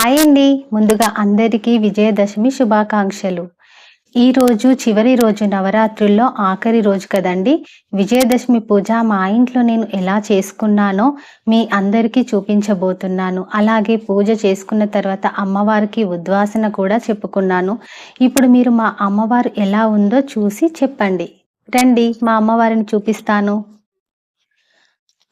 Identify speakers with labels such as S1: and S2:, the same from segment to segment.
S1: Hi అండి. ముందుగా అందరికీ విజయదశమి శుభాకాంక్షలు. ఈ రోజు చివరి రోజు నవరాత్రుల్లో ఆఖరి రోజు కదండి. విజయదశమి పూజ మా ఇంట్లో నేను ఎలా చేసుకున్నానో మీ అందరికీ చూపించబోతున్నాను. అలాగే పూజ చేసుకున్న తర్వాత అమ్మవారికి ఉద్వాసన కూడా చెప్పుకున్నాను. ఇప్పుడు మీరు మా అమ్మవారు ఎలా ఉందో చూసి చెప్పండి. రండి మా అమ్మవారిని చూపిస్తాను.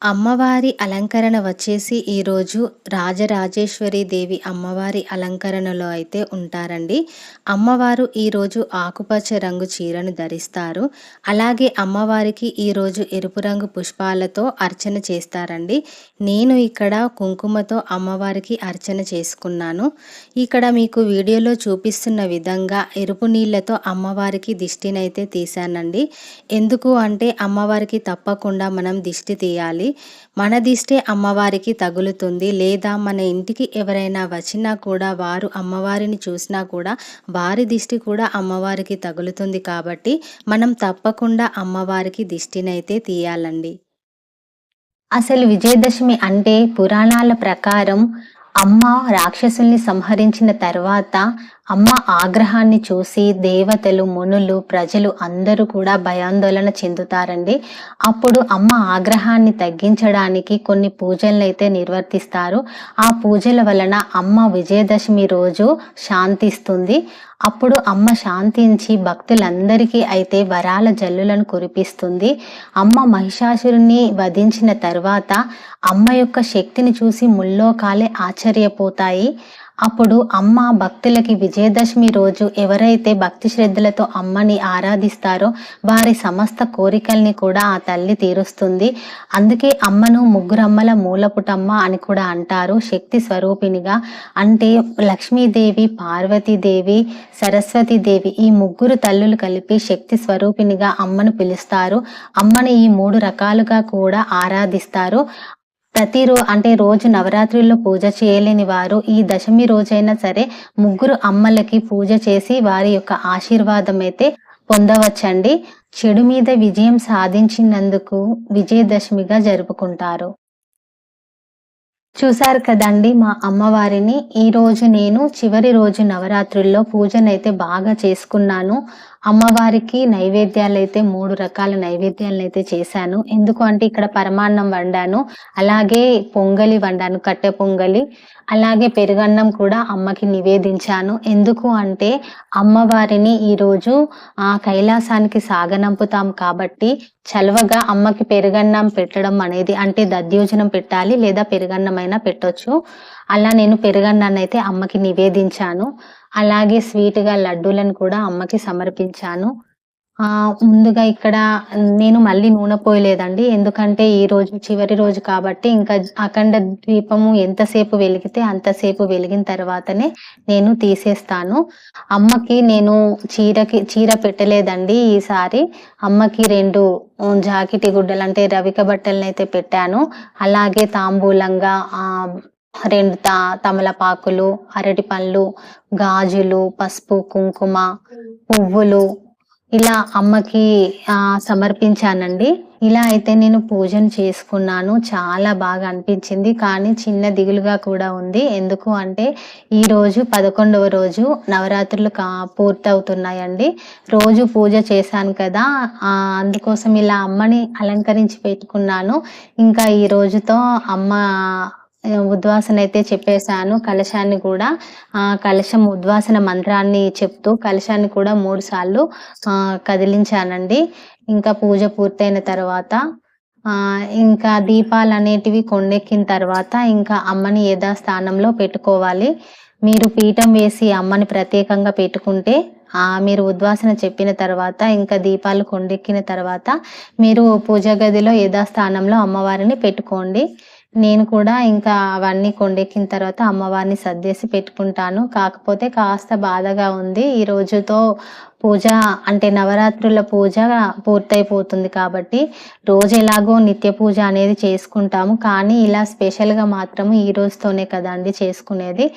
S1: అమ్మవారి అలంకరణ వచ్చేసి ఈరోజు రాజరాజేశ్వరి దేవి అమ్మవారి అలంకరణలో అయితే ఉంటారండి. అమ్మవారు ఈరోజు ఆకుపచ్చ రంగు చీరను ధరిస్తారు. అలాగే అమ్మవారికి ఈరోజు ఎరుపు రంగు పుష్పాలతో అర్చన చేస్తారండి. నేను ఇక్కడ కుంకుమతో అమ్మవారికి అర్చన చేసుకున్నాను. ఇక్కడ మీకు వీడియోలో చూపిస్తున్న విధంగా ఎరుపు నీళ్ళతో అమ్మవారికి దిష్టినైతే తీశానండి. ఎందుకు అంటే అమ్మవారికి తప్పకుండా మనం దిష్టి తీయాలి. మన దిష్టే అమ్మవారికి తగులుతుంది. లేదా మన ఇంటికి ఎవరైనా వచ్చినా కూడా వారు అమ్మవారిని చూసినా కూడా వారి దిష్టి కూడా అమ్మవారికి తగులుతుంది కాబట్టి మనం తప్పకుండా అమ్మవారికి దిష్టినైతే తీయాలండి. అసలు విజయదశమి అంటే పురాణాల ప్రకారం అమ్మ రాక్షసుల్ని సంహరించిన తర్వాత అమ్మ ఆగ్రహాన్ని చూసి దేవతలు మునులు ప్రజలు అందరూ కూడా భయాందోళన చెందుతారండి. అప్పుడు అమ్మ ఆగ్రహాన్ని తగ్గించడానికి కొన్ని పూజలను అయితే నిర్వర్తిస్తారు. ఆ పూజల వలన అమ్మ విజయదశమి రోజు శాంతిస్తుంది. అప్పుడు అమ్మ శాంతించి భక్తులందరికీ అయితే వరాల జల్లులను కురిపిస్తుంది. అమ్మ మహిషాసురుని వధించిన తర్వాత అమ్మ యొక్క శక్తిని చూసి ముల్లోకాలే ఆశ్చర్యపోతాయి. అప్పుడు అమ్మ భక్తులకి విజయదశమి రోజు ఎవరైతే భక్తి శ్రద్ధలతో అమ్మని ఆరాధిస్తారో వారి సమస్త కోరికల్ని కూడా ఆ తల్లి తీరుస్తుంది. అందుకే అమ్మను ముగ్గురమ్మల మూలపుటమ్మ అని కూడా అంటారు శక్తి స్వరూపినిగా అంటే లక్ష్మీదేవి పార్వతీదేవి సరస్వతీదేవి ఈ ముగ్గురు తల్లులు కలిపి శక్తి స్వరూపినిగా అమ్మను పిలుస్తారు. అమ్మని ఈ మూడు రకాలుగా కూడా ఆరాధిస్తారు. ప్రతిరో అంటే రోజు నవరాత్రుల్లో పూజ చేయలేని వారు ఈ దశమి రోజైనా సరే ముగ్గురు అమ్మలకి పూజ చేసి వారి యొక్క ఆశీర్వాదం అయితే పొందవచ్చండి. చెడు మీద విజయం సాధించినందుకు విజయదశమిగా జరుపుకుంటారు. చూశారు కదండి మా అమ్మవారిని. ఈ రోజు నేను చివరి రోజు నవరాత్రుల్లో పూజనైతే బాగా చేసుకున్నాను. అమ్మవారికి నైవేద్యాలు అయితే మూడు రకాల నైవేద్యాలను అయితే చేశాను. ఎందుకు అంటే ఇక్కడ పరమాన్నం వండాను అలాగే పొంగలి వండాను కట్టె పొంగలి అలాగే పెరుగన్నం కూడా అమ్మకి నివేదించాను. ఎందుకు అంటే అమ్మవారిని ఈరోజు ఆ కైలాసానికి సాగనంపుతాం కాబట్టి చలవగా అమ్మకి పెరుగన్నం పెట్టడం అనేది అంటే దద్యోజనం పెట్టాలి లేదా పెరుగన్నమైనా పెట్టొచ్చు. అలా నేను పెరుగన్నాన్ని అయితే అమ్మకి నివేదించాను. అలాగే స్వీట్గా లడ్డూలను కూడా అమ్మకి సమర్పించాను. ముందుగా ఇక్కడ నేను మళ్ళీ నూనె పోయలేదండి. ఎందుకంటే ఈ రోజు చివరి రోజు కాబట్టి ఇంకా అఖండ దీపము ఎంతసేపు వెలిగితే అంతసేపు వెలిగిన తర్వాతనే నేను తీసేస్తాను. అమ్మకి నేను చీరకి చీర పెట్టలేదండి ఈసారి. అమ్మకి రెండు జాకెట్ గుడ్డలు అంటే రవిక బట్టలను అయితే పెట్టాను. అలాగే తాంబూలంగా రెండు తా తమలపాకులు అరటి పళ్ళు గాజులు పసుపు కుంకుమ పువ్వులు ఇలా అమ్మకి సమర్పించానండి. ఇలా అయితే నేను పూజను చేసుకున్నాను. చాలా బాగా అనిపించింది. కానీ చిన్న దిగులుగా కూడా ఉంది. ఎందుకు అంటే ఈ రోజు పదకొండవ రోజు నవరాత్రులు కా పూర్తవుతున్నాయండి. రోజు పూజ చేశాను కదా అందుకోసం ఇలా అమ్మని అలంకరించి పెట్టుకున్నాను. ఇంకా ఈ రోజుతో అమ్మ ఉద్వాసన అయితే చెప్పేశాను. కలశాన్ని కూడా ఆ కలశం ఉద్వాసన మంత్రాన్ని చెప్తూ కలశాన్ని కూడా మూడు సార్లు కదిలించానండి. ఇంకా పూజ పూర్తయిన తర్వాత ఇంకా దీపాలు అనేటివి కొండెక్కిన తర్వాత ఇంకా అమ్మని యథాస్థానంలో పెట్టుకోవాలి. మీరు పీఠం వేసి అమ్మని ప్రత్యేకంగా పెట్టుకుంటే ఆ మీరు ఉద్వాసన చెప్పిన తర్వాత ఇంకా దీపాలు కొండెక్కిన తర్వాత మీరు పూజ గదిలో యథాస్థానంలో అమ్మవారిని పెట్టుకోండి. నేను కూడా ఇంకా అవన్నీ కొండెక్కిన తర్వాత అమ్మవారిని సర్దేసి పెట్టుకుంటాను. కాకపోతే కాస్త బాధగా ఉంది. ఈ రోజుతో పూజ అంటే నవరాత్రుల పూజ పూర్తయిపోతుంది కాబట్టి రోజు ఎలాగో నిత్య పూజ అనేది చేసుకుంటాము. కానీ ఇలా స్పెషల్గా మాత్రం ఈ రోజుతోనే కదండి చేసుకునేది.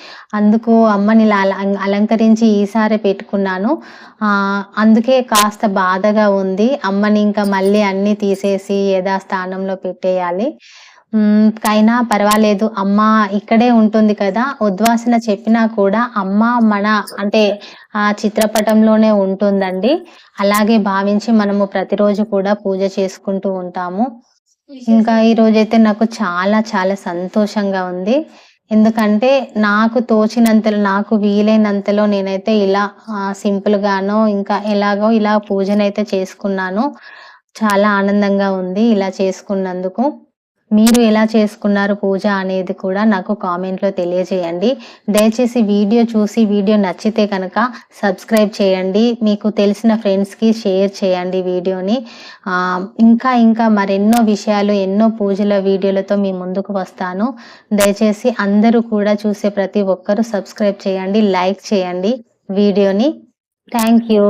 S1: అందుకు అమ్మని ఇలా అలంకరించి ఈసారి పెట్టుకున్నాను. అందుకే కాస్త బాధగా ఉంది. అమ్మని ఇంకా మళ్ళీ అన్నీ తీసేసి యథాస్థానంలో పెట్టేయాలి. కైనా పర్వాలేదు. అమ్మ ఇక్కడే ఉంటుంది కదా! ఉద్వాసన చెప్పినా కూడా అమ్మ మన అంటే ఆ చిత్రపటంలోనే ఉంటుందండి. అలాగే భావించి మనము ప్రతిరోజు కూడా పూజ చేసుకుంటూ ఉంటాము. ఇంకా ఈరోజైతే నాకు చాలా చాలా సంతోషంగా ఉంది. ఎందుకంటే నాకు తోచినంతలో నాకు వీలైనంతలో నేనైతే ఇలా సింపుల్ సింపుల్‌గానో ఇంకా ఎలాగో ఇలా పూజనైతే చేసుకున్నాను. చాలా ఆనందంగా ఉంది ఇలా చేసుకున్నందుకు. మీరు ఎలా చేసుకున్నారు పూజ అనేది కూడా నాకు కామెంట్‌లో తెలియజేయండి. దయచేసి వీడియో చూసి వీడియో నచ్చితే కనుక సబ్స్క్రైబ్ చేయండి. మీకు తెలిసిన ఫ్రెండ్స్‌కి షేర్ చేయండి వీడియోని. ఇంకా ఇంకా మరెన్నో విషయాలు ఎన్నో పూజల వీడియోలతో మీ ముందుకు వస్తాను. దయచేసి అందరూ కూడా చూసే ప్రతి ఒక్కరు సబ్స్క్రైబ్ చేయండి. లైక్ చేయండి వీడియోని. Thank you.